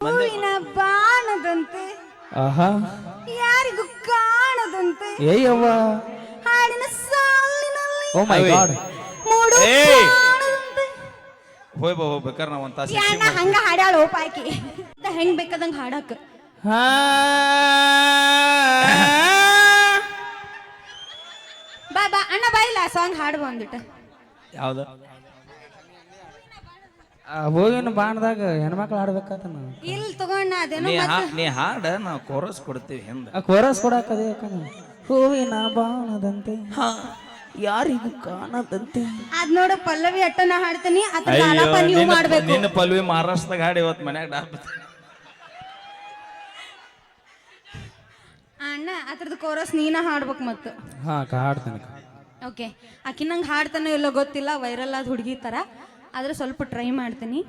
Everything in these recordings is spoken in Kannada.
ಹೂವಿನ ಬಾಣದಂತೆ. ಆಹಾ. ಯಾರಿಗೂ ಕಾಣದಂತೆ. ಏಯವ್ವ ಹಾಡಿನ ಸಾಲಿನಲ್ಲಿ ಓ ಮೈ. ಗಾಡ್ ಮೂಡು ಏಯ್! ಕಾಣದಂತೆ. ಹೋಯ್ ಬಾ ಹೋಗ್ಬೇಕಾರೆ ನಾವು ಒಂದು ತಾಸು ಯಾನ ಹಂಗ ಹಾಡ್ಯಾಳ ಹೆಂಗ್ ಬೇಕಾದಂಗ ಹಾಡಾಕ? ಹಾ. ಬಾ ಬಾ ಅಣ್ಣ ಬಾಯಿಲ್ಲ ಸಾಂಗ್ ಹಾಡು ಬಂದಿಟ್ಟ ಯಾವ್ದು? ಆ ಹೂವಿನ ಬಾಣದಾಗ ಹೆಣ್ಮಕ್ಳು ಆಡ್ಬೇಕಾತ ನಾವು ಇಲ್ಲಿ ತಗೊಂಡ ಅದೇನೋ ನೀ ಹಾ- ನೀ ಹಾಡ ನಾವು ಕೋರಸ್ ಕೊಡ್ತೀವಿ ಹಿಂದೆ. ಆ ಕೋರಸ್ ಕೊಡಾಕದೆ ಹೂವಿನ ಬಾಣದಂತೆ ಯಾರಿಗೂ ಕಾಣದಂತೆ. ಅದ್ ನೋಡ ಪಲ್ಲವಿ ಅಟ್ಟನ ಹಾಡ್ತೀನಿ ಅದ್ರ ಆಲಾಪ ನೀವು ನಿನ್ನ- ಮಾಡ್ಬೇಕು. ನಿನ್ನ ಪಲ್ವಿ ಮಹಾರಾಷ್ಟ್ರದಾಗ ಹಾಡಿ ಇವತ್ತು ಮನ್ಯಾಗ ಡಾಬ್ ಅಣ್ಣ ಅದ್ರದ್ದು ಕೋರಸ್ ನೀನ ಹಾಡ್ಬೇಕು ಮತ್ತು. ಹಾ ಹಾಡ್ತೇನೆ ಓಕೆ ಆಕಿ ನಂಗೆ ಹಾಡ್ತಾನೋ ಇಲ್ಲೋ ಗೊತ್ತಿಲ್ಲ ವೈರಲ್ ಆದ ಹುಡುಗಿ ಥರ ಆದ್ರೆ ಸ್ವಲ್ಪ ಟ್ರೈ ಮಾಡ್ತೀನಿ.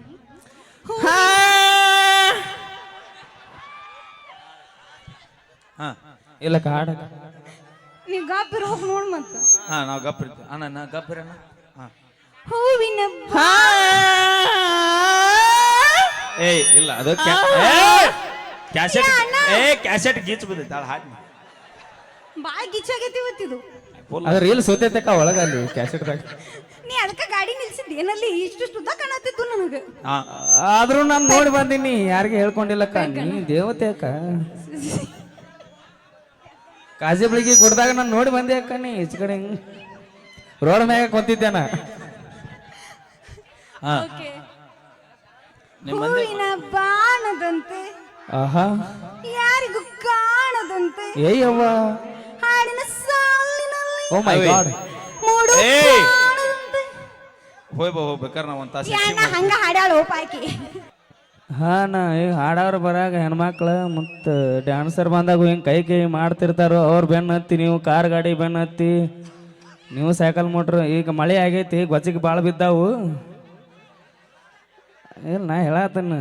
ಹಾ. ಇಲ್ಲ ಕಾಡ ನೀವು ಗಾಪಿರ್ ಹೋಗಿ ನೋಡ್ ಮತ್ತು. ಹಾ ನಾವು ಗಪ್ ಇರ್ತೀವಿ ಅಣ್ಣ ನಾ ಗಪ್ ಇರಣ್ಣ ಹಾ. ಹೂವಿನ ಏಯ್ ಇಲ್ಲ ಅದು ಕ್ಯಾಸೆಟ್ ಏ ಕ್ಯಾಸೆಟ್ ಗೀಚ್ ಬಿದ್ದೈತೆ ಅಳ ಹಾಡಿ ಬಾಯ್ ಗಿಚ್ಚಾಗೈತಿ ಇವತ್ತಿದು ಅದ್ರ ರೀಲ್ ಸೋತೈತಕ್ಕ ಒಳಗ ಅಲ್ಲಿ ಕ್ಯಾಸೆಟ್ದಾಗ ನೀ ಅದಕ್ಕೆ ಗಾಡಿ ನಿಲ್ಸಿದ್ ಏನಲ್ಲಿ? ಇಷ್ಟು ಸುದ್ದ ಕಾಣತ್ತಿತ್ತು ನನಗೆ. ಆದ್ರೂ ನಾನು ನೋಡಿ ಬಂದೀನಿ ಯಾರಿಗೆ ಹೇಳ್ಕೊಂಡಿಲ್ಲಕ್ಕ ನೀ ದೇವತೆ ಅಕ್ಕ. ಕಾಜಿ ಬೆಳಿಗ್ಗೆ ಕೊಡ್ದಾಗ ನಾನು ನೋಡಿ ಬಂದೆ ಅಕ್ಕ ನೀ ಈಚ ಕಡೆ ಹಿಂಗ್. ರೋಡ್ ಮ್ಯಾಗ ಕುಂತಿದ್ದೇನ ನಾ. ಹೂವಿನ ಬಾಣದಂತೆ. ಆಹಾ. ಯಾರಿಗೂ ಕಾಣದಂತೆ. ಏಯವ್ವ ಸಾಲಿನಲ್ಲಿ ಓ ಮೈ. ಗಾಡ್ ಮೂಡು ಏಯ್! ಹೋಯ್ ಬಾ ಬೇಕಾರ ನಾವು ಅಂತ ಹಂಗ ಹಾಡ್ಯಾಳ ಓಪಾಕಿ ಹಾ ನಾ ಈಗ ಹಾಡೋರು ಬರಾಗ ಹೆಣ್ಮಕ್ಳು ಮತ್ತು ಡ್ಯಾನ್ಸರ್ ಬಂದಾಗ ಹಿಂಗೆ ಕೈ ಕೈ ಮಾಡ್ತಿರ್ತಾರೋ ಅವ್ರು ಬೆನ್ನ ಹತ್ತಿ ನೀವು ಕಾರ್ ಗಾಡಿ ಬೆನ್ನ ಹತ್ತಿ ನೀವು ಸೈಕಲ್ ಮೋಟ್ರ್ ಈಗ ಮಳೆ ಆಗೈತಿ ಗೊಜ್ಜಿಗೆ ಭಾಳ ಬಿದ್ದಾವು. ಇಲ್ಲ ನಾ ಹೇಳತ್ತನ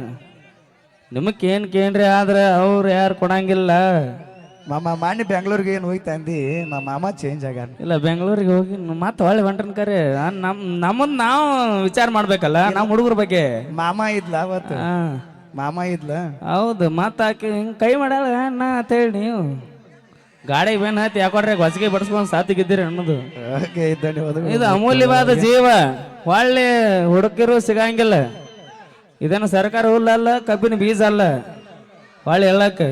ನಿಮಗೆ ಕೇನ್ ಕೇನ್ರಿ ಆದ್ರೆ ಅವ್ರು ಯಾರು ಕೊಡಂಗಿಲ್ಲ. ಮಾಮ ಮಾನ್ಯ ಬೆಂಗಳೂರಿಗೆ ಏನು ಹೋಯ್ತಾ ಅಂದಿ? ನಮ್ಮ ಮಾಮ ಚೇಂಜ್ ಆಗ್ಯಾನ. ಇಲ್ಲ ಬೆಂಗಳೂರಿಗೆ ಹೋಗಿ ಮತ್ತೆ ಹೊಳ್ಳಿ ಹೊಂಟ್ರನ್ ಕರೆ. ನಮ್ಮ ನಮ್ಮನ್ನ ನಾವು ವಿಚಾರ ಮಾಡ್ಬೇಕಲ್ಲ ನಮ್ಮ ಹುಡುಗರ ಬಗ್ಗೆ. ಮಾಮ ಇದ್ಲ ಅವತ್ತು? ಹಾ ಮಾಮ ಇದ್ಲ? ಹೌದು ಮತ್ತೆ ಆಕೆ ಹಿಂಗ್ ಕೈ ಮಾಡ್ಯಾಳ ಅಣ್ಣ ಅಂತೇಳಿ ನೀವು. ಗಾಡಿ ಬೇನ್ ಹತ್ತಿ ಯಾಕೊಡ್ರೆ ಹೊಸಿಗೆ ಬಡಿಸ್ಕೊಂಡು ಸಾತಿಗಿದ್ದೀರಿ ಅನ್ನೋದು. ಓಕೆ ಇದ್ದಾನೆ ಹೋದ ಇದು ಅಮೂಲ್ಯವಾದ ಜೀವ. ಒಳ್ಳೆ ಹುಡುಕಿರು ಸಿಗಂಗಿಲ್ಲ. ಇದೇನು ಸರ್ಕಾರ ಹುಲ್ಲ ಅಲ್ಲ ಕಬ್ಬಿನ ಬೀಜ ಅಲ್ಲ. ಹೊಳ್ಳಿ ಹೇಳಕ್ಕೆ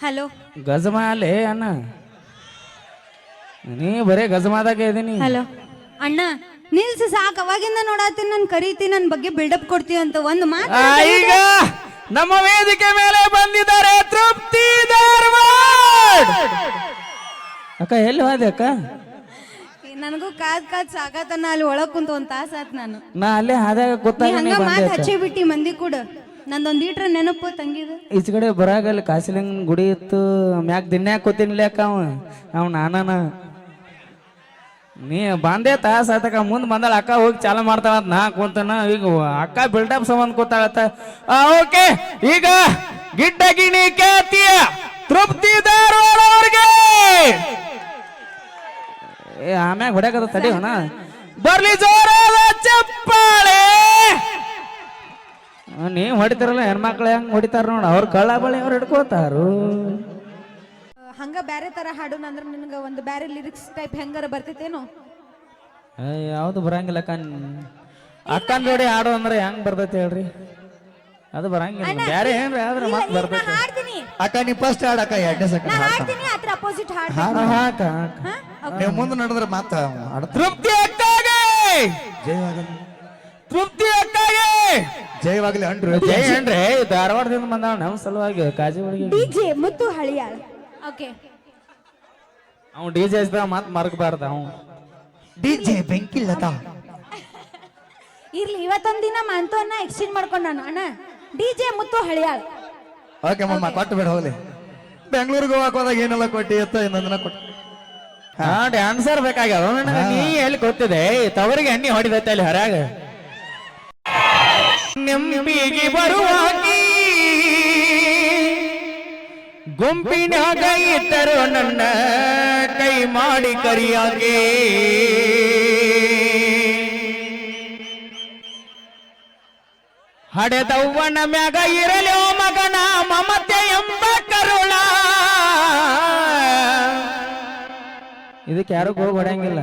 ಹಲೋ. ಗಜಮ ಅಲ್ಲೇ ಅಣ್ಣ. ನೀ ಬರೇ ಗಜಮಾದಾಗ ಇದೀನಿ. ಹಲೋ. ಅಣ್ಣ ನಿಲ್ಸು ಸಾಕು. ಅವಾಗಿಂದ ನೋಡತ್ತೀನಿ ನಾನು ಕರೀತೀನಿ ನನ್ನ ಬಗ್ಗೆ ಬಿಲ್ಡಪ್ ಕೊಡ್ತೀವಿ ಅಂತ ಒಂದು ಮಾತು ಆ, ಈಗ ನಮ್ಮ ವೇದಿಕೆ ಮೇಲೆ ಬಂದಿದ್ದಾರೆ ತೃಪ್ತಿ ಧಾರವಾಡ್. ಅಕ್ಕ ಎಲ್ಲಿ ಹೋದೆ ಅಕ್ಕ? ನನಗೂ ಕಾದ್ ಕಾದ್ ಸಾಕತನ ಅಲ್ಲಿ ಒಳಗ್ ಕುಂತ ಒಂದ್ ತಾಸ ಆತ್ ನಾನು. ನಾ ಅಲ್ಲೇ ಹಾದಾಗ ನೀ ಗೊತ್ತಾಗ ಹಂಗ ಮಾತ್ ಹಚ್ಚಿ ಬಿಟ್ಟಿ ಮಂದಿ ಕೂಡ. ನಂದೊಂದ್ ಈಟ್ರ ನೆನಪು ತಂಗಿದು. ಈಚ ಕಡೆ ಬರಾಗಲ್ಲ ಅಲ್ಲಿ ಕಾಸಿಲಿಂಗ್ ಗುಡಿ ಇತ್ತು, ಮ್ಯಾಗ ದಿನ್ಯಾಗ ಕೂತಿನ್ಲಿ ಅಕ್ಕ ಅವ? ಅವ ನಾನನ. ನೀ ಬಂದೆ ತಾಸ ಆತಕ ಮುಂದ್ ಬಂದಾಳ ಅಕ್ಕ ಹೋಗಿ ಚಾಲ ಮಾಡ್ತಾಳ ನಾ ಕೂತನ. ಈಗ ಅಕ್ಕ ಬಿಲ್ಡಪ್ ಸಂಬಂಧ ಕೂತಾಳತ್ತ ಓಕೆ, ಈಗ ಗಿಡ್ಡ ಗಿಣಿ ಖ್ಯಾತಿಯ ತೃಪ್ತಿ ಧಾರವಾಡವರಿಗೆ ಆಮ್ಯಾಗ ಹೊಡ್ಯಾಕದ ತಡಿ ಅಣ್ಣ ಬರ್ಲಿ ಜೋರಾದ ಚಪ್ಪಾಳೆ! ನೀವ್ ಹೊಡಿತಾರಲ್ಲ ಹೆಣ್ಮಕ್ಳು ಹೆಂಗ್ ಹೊಡಿತಾರ ನೋಡ. ಅವ್ರ ಕಳ್ಳ ಬಳಿ ಅವ್ರು ಹಿಡ್ಕೋತಾರು. ಹಂಗ ಬ್ಯಾರೆ ತರ ಹಾಡು ಅಂದ್ರೆ ನಿನಗ ಒಂದು ಬ್ಯಾರೆ ಲಿರಿಕ್ಸ್ ಟೈಪ್ ಹೆಂಗಾರ ಬರ್ತೈತೇನು ಯಾವುದು ಯಾವ್ದು ಬರಂಗಿಲ್ಲ ಅಕ್ಕ ಅಕ್ಕನ್ ಜೋಡಿ ಹಾಡು ಅಂದ್ರೆ ಹೆಂಗ್ ಬರ್ತೈತಿ ಹೇಳ್ರಿ? ಅದು ಬರಂಗಿಲ್ಲ. ಬ್ಯಾರೆ ಏನ್ರಿ ಆದ್ರೆ ಮತ್ತೆ ಮತ್ ಬರ್ತೈತಿ. ಹಾಡ್ತೀನಿ. ಅಕ್ಕ ನೀ ಫಸ್ಟ್ ಹಾಡ ಅಕ್ಕ ಎರಡನೇ ನಾ ಸೆಕೆಂಡ್ ಹಾಡ್ತೀನಿ ಅದ್ರ ಅಪೋಸಿಟ್ ಹಾಡ್ ಹಾ, ಹಾಕ ಹಾಕ. ನೀವು ಮುಂದೆ ನಡೆದ್ರೆ ಮತ್ತೆ ಹಾಡ್ತ ತೃಪ್ತಿ ಅಕ್ಕಾಗೆ! ಜಯವಾಗಲಿ. ತೃಪ್ತಿ ಅಕ್ಕಾಗೆ. ಜಯವಾಗಲಿ ಅಂಡ್ರು ಜೈ ಏನ್ರಿ ಧಾರವಾಡದಿಂದ ಬಂದಾವ ನಮ್ಮ ಸಲುವಾಗಿ ಕಾಜಿ ಒಳಗೆ ಡಿಜೆ ಮುತ್ತು ಹಳಿಯಾಳ. ಓಕೆ. ಅವ್ನು ಡಿ ಜೆ ಮತ್ ಮರ್ಕಬಾರ್ದ ಅವ್ ಡಿ ಜೆ ಬೆಂಕಿ ಲತಾ ಇರ್ಲಿ ಇವತ್ತೊಂದ್ ದಿನ ಮಂತವನ್ನ ಎಕ್ಸ್ಚೇಂಜ್ ಮಾಡ್ಕೊಂಡಾನು ಅಣ್ಣ ಡಿಜೆ ಮುತ್ತು ಹಳಿಯಾಳ. ಓಕೆ ಮಮ್ಮ ಕೊಟ್ಟು ಬಿಡ ಹೋಗ್ಲಿ. ಬೆಂಗಳೂರಿಗೆ ಹೋಗಕ್ ಹೋದಾಗ ಏನೆಲ್ಲ ಕೊಟ್ಟಿ ಎತ್ತ ಇನ್ನೊಂದಿನ ಕೊಟ್ಟು ಹಾ ಡ್ಯಾನ್ಸರ್ ಬೇಕಾಗ್ಯಾವ ನನಗೆ ನೀ ಎಲ್ಲಿ ಗೊತ್ತಿದೆ? ತವರಿಗೆ ಎಣ್ಣೆ ಹೊಡಿದೈತೆ ಅಲ್ಲಿ ಹೊರಗ ನೆಂಪಿಗೆ ಬರುವಾಗಿ ಗುಂಪಿನಾಗ ಇದ್ದರು ನನ್ನ ಕೈ ಮಾಡಿ ಕರಿಯಾಗೆ ಹಡೆದವ್ವನ ಮ್ಯಾಗ ಇರಲಿ ಮಗನ ಮಮತೆ ಎಂಬ ಕರುಣ. ಇದಕ್ಕೆ ಯಾರು ಹೊಡ್ಯಂಗಿಲ್ಲ.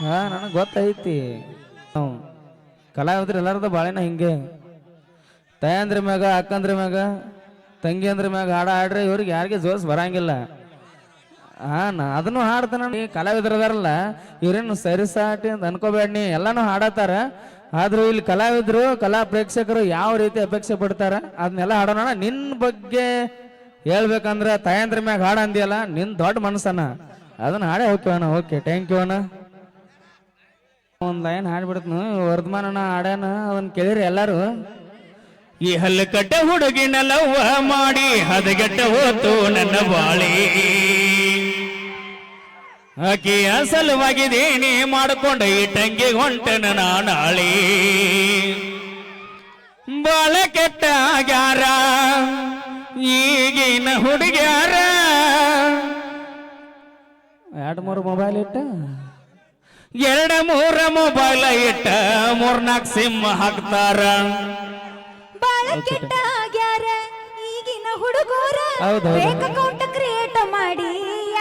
ಹಾ, ನನಗೆ ಗೊತ್ತೈತಿ. ಹ್ಞೂ ಕಲಾವಿದ್ರು ಎಲ್ಲಾರ್ದು ಬಾಳೆನ ಹಿಂಗೆ. ತಾಯಂದ್ರ ಮ್ಯಾಗ, ಅಕ್ಕಂದ್ರ ಮ್ಯಾಗ ತಂಗಿ ಅಂದ್ರ ಮ್ಯಾಗ ಹಾಡ ಹಾಡ್ರಿ ಇವ್ರಿಗೆ ಯಾರಿಗೆ ಜೋಸ್ ಬರಂಗಿಲ್ಲ. ಹಾ ನಾ ಅದನ್ನು ಹಾಡ್ತಾನ ನೀ ಕಲಾವಿದ್ರು ಅದಾರಲ್ಲ ಇವ್ರೇನು ಸರಿಸಾಟಿ ಅಂತ ಅನ್ಕೋಬೇಡ ನೀ. ಎಲ್ಲಾನು ಹಾಡತ್ತಾರ. ಆದ್ರೂ ಇಲ್ಲಿ ಕಲಾವಿದ್ರು, ಕಲಾ ಪ್ರೇಕ್ಷಕರು ಯಾವ ರೀತಿ ಅಪೇಕ್ಷೆ ಪಡ್ತಾರ, ಅದನ್ನೆಲ್ಲ ಹಾಡೋಣ ನಿನ್ ಬಗ್ಗೆ ಹೇಳ್ಬೇಕಂದ್ರ ತಾಯಂದ್ರ ಮ್ಯಾಗ ಹಾಡ ಅಂದಿಯಲ್ಲ ನಿನ್ ದೊಡ್ಡ ಮನಸ್ಸನ ಅದನ್ನ ಹಾಡೇ ಹೋಗ್ತೀವಣ್ಣ ಓಕೆ ಥ್ಯಾಂಕ್ ಯು ಅಣ್ಣ. ಒಂದ್ ಲೈನ್ ಹಾಡ್ಬಿಡ್ತನು, ವರ್ಧಮಾನನ ಹಾಡ್ಯಾನ ಅವನ್ ಕೇಳಿರಿ ಎಲ್ಲಾರು. ಈ ಹಲ್ಲಕಟ್ಟ ಹುಡುಗಿನ ಲವ್ವ ಮಾಡಿ ಹದಗೆಟ್ಟ ಹೋತು ನನ್ನ ಬಾಳಿ. ಆಕೆಯ ಸಲುವಾಗಿದೇನೆ ಮಾಡಿಕೊಂಡ ಈ ಟಂಗಿ ಹೊಂಟನ ನಾಳಿ ಬಾಳ ಕೆಟ್ಟ ಆಗ್ಯಾರ, ಈಗಿನ ಹುಡುಗ್ಯಾರ. ಎರಡು ಮೂರು ಮೊಬೈಲ್ ಇಟ್ಟ. ಎರಡ ಮೂರ ಮೊಬೈಲ್ ಇಟ್ಟ ಮೂರ್ನಾಲ್ಕು ಸಿಮ್ ಹಾಕ್ತಾರ. ಬಾಳ ಕೆಟ್ಟ ಆಗ್ಯಾರ. ಈಗಿನ ಹುಡುಗರು ಹೌದು, ಹೌದು. ಫೇಕ್ ಅಕೌಂಟ್ ಕ್ರಿಯೇಟ್ ಮಾಡಿ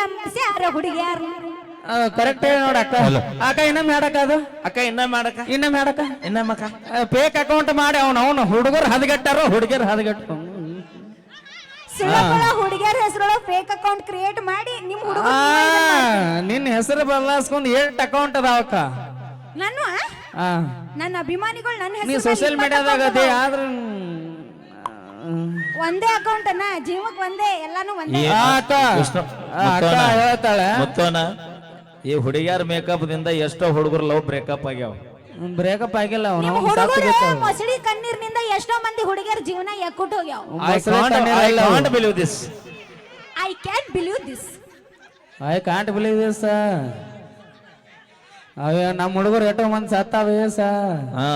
ಎಂಸ್ಯಾರ ಹುಡುಗ್ಯಾರ. ಕರೆಕ್ಟ್ ಹೇಳಿ ನೋಡ ಅಕ್ಕ. ಅಕ್ಕ ಇನ್ನೊಮ್ಮೆ ಅದು? ಅಕ್ಕ ಇನ್ನ ಮಾಡಕ ಇನ್ನೊಮ್ಮೆ ಇನ್ನ ಇನ್ನಮ್ಮಕ್ಕ ಫೇಕ್ ಅಕೌಂಟ್ ಮಾಡಿ ಅವನು ಅವನು ಹುಡುಗರು ಹದಗೆಟ್ಟಾರೋ ಹುಡುಗಿಯರು ಹದಗೆಟ್ಟು ಸುಳ್ಳಗಳ ಹುಡುಗ್ಯಾರ ಹೆಸರೊಳಗೆ ಫೇಕ್ ಅಕೌಂಟ್ ಕ್ರಿಯೇಟ್ ಮಾಡಿ ನಿಮ್ ಹುಡುಗ ನಿನ್ನ ಹೆಸರು ಬದಲಾಯಿಸ್ಕೊಂಡು ಏಟ್ ಅಕೌಂಟ್ ಅದಾವಕ್ಕ ನಾನು ಆ? ಆ. ನನ್ನ ಅಭಿಮಾನಿಗಳು ನನ್ನ ನೀ ಹೆಸರು ಸೋಷಿಯಲ್ ಮೀಡಿಯಾದಾಗ ಅದೇ ಆದ್ರ ಒಂದೇ ಅಕೌಂಟ್ ಅನ್ನ ಜೀವಕ್ ಒಂದೇ ಎಲ್ಲಾನು ಒಂದೇ. ಆತ ಆತ ಆ ಅಕ್ಕ ಹೇಳ್ತಾಳೆ. ಮತ್ತೋನ? ಈ ಹುಡುಗಿಯರ ಮೇಕಪ್ ದಿಂದ ಎಷ್ಟೋ ಹುಡುಗರು ಲವ್ ಬ್ರೇಕಪ್ ಆಗ್ಯಾವ. ಬ್ರೇಕಪ್ ಆಗಿಲ್ಲ ಅವನು ನಿಮ್ ಹುಡುಗರು ಮೊಸಳಿ ಕಣ್ಣೀರ್ನಿಂದ ಎಷ್ಟೋ ಮಂದಿ ಹುಡುಗಿಯರ ಜೀವನ ಎಕ್ಕುಟ್ ಹೋಗ್ಯಾವ. I can't believe this I can believe this I can't believe this ಅವೇ ನಮ್ಮ ಹುಡುಗರು ಎಷ್ಟೋ ಮಂದಿ ಸತ್ತಾವೆ ಸ ಹಾ.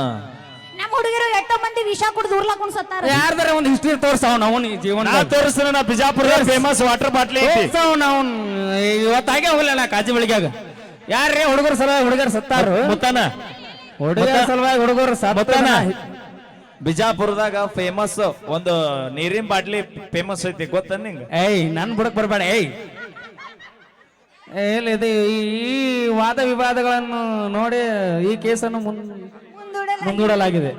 ನಮ್ಮ ಹುಡುಗರು ಎಷ್ಟೋ ಮಂದಿ ವಿಷ ಕುಡಿದು ಉರ್ಲಾಕೊಂಡು ಸತ್ತಾರ. ಯಾರ್ದಾರ ಒಂದು ಹಿಸ್ಟ್ರಿ ತೋರ್ಸವ್ ನಾವು ಈ ಜೀವನ ನಾ ತೋರಿಸ್ತೀನಿ ನಾ ಬಿಜಾಪುರದ ಫೇಮಸ್ ವಾಟರ್ ಬಾಟ್ಲಿ ಐತಿ. ನಾವು ಇವತ್ತಾಗೆ ಹೋಗಲ್ಲ ನಾ ಕಾಜಿ ಬೆಳಿಗ್ಯಾಗ. ಯಾರೇ ಹುಡುಗರು ಸಲುವಾಗಿ ಹುಡುಗರು ಸತ್ತಾರು? ಮುತ್ತಾನ. ಹುಡುಗರ ಸಲುವಾಗಿ ಹುಡುಗರು ಸತ್ತಾನ ಬಿಜಾಪುರದಾಗ ಫೇಮಸ್ ಒಂದು ನೀರಿನ ಬಾಟ್ಲಿ ಫೇಮಸ್ ಐತಿ ಗೊತ್ತ ನಿಂಗ? ಏಯ್ ನನ್ ಬುಡಕ್ ಬರಬೇಡ ಏಯ್. ಏಲ್ ಇದು ಈ ವಾದ ವಿವಾದಗಳನ್ನು ನೋಡಿ ಈ ಕೇಸನ್ನು ಮುಂದೂಡಲಾಗಿದೆ.